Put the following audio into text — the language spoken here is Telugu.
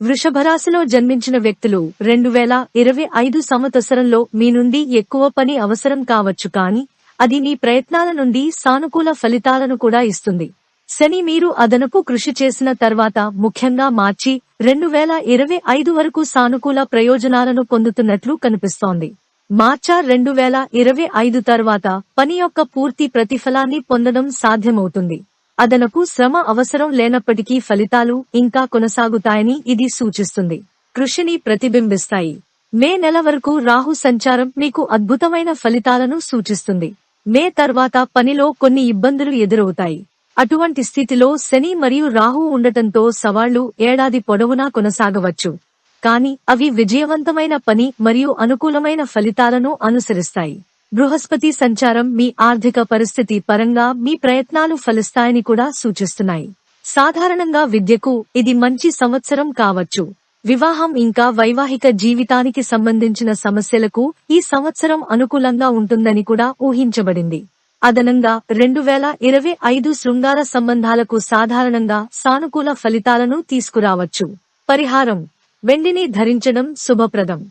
వృషభరాశిలో జన్మించిన వ్యక్తులు రెండు వేల ఇరవై ఐదు సంవత్సరంలో మీ నుండి ఎక్కువ పని అవసరం కావచ్చు కాని అది మీ ప్రయత్నాల నుండి సానుకూల ఫలితాలను కూడా ఇస్తుంది. శని మీరు అదనపు కృషి చేసిన తర్వాత ముఖ్యంగా మార్చి రెండు వేల ఇరవై ఐదు వరకు సానుకూల ప్రయోజనాలను పొందుతున్నట్లు కనిపిస్తోంది. మార్చా రెండు వేల ఇరవై ఐదు తర్వాత పని యొక్క పూర్తి ప్రతిఫలాన్ని పొందడం సాధ్యమవుతుంది. అదనపు శ్రమ అవసరం లేనప్పటికీ ఫలితాలు ఇంకా కొనసాగుతాయని ఇది సూచిస్తుంది. కృషిని ప్రతిబింబిస్తాయి. మే నెల వరకు రాహు సంచారం మీకు అద్భుతమైన ఫలితాలను సూచిస్తుంది. మే తర్వాత పనిలో కొన్ని ఇబ్బందులు ఎదురవుతాయి. అటువంటి స్థితిలో శని మరియు రాహు ఉండటంతో సవాళ్ళు ఏడాది పొడవునా కొనసాగవచ్చు. కానీ అవి విజయవంతమైన పని మరియు అనుకూలమైన ఫలితాలను అనుసరిస్తాయి. బృహస్పతి సంచారం మీ ఆర్థిక పరిస్థితి పరంగా మీ ప్రయత్నాలు ఫలిస్తాయని కూడా సూచిస్తున్నాయి. సాధారణంగా విద్యకు ఇది మంచి సంవత్సరం కావచ్చు. వివాహం ఇంకా వైవాహిక జీవితానికి సంబంధించిన సమస్యలకు ఈ సంవత్సరం అనుకూలంగా ఉంటుందని కూడా ఊహించబడింది. అదనంగా రెండు వేల ఇరవై ఐదు శృంగార సంబంధాలకు సాధారణంగా సానుకూల ఫలితాలను తీసుకురావచ్చు. పరిహారం. వెండిని ధరించడం శుభప్రదం.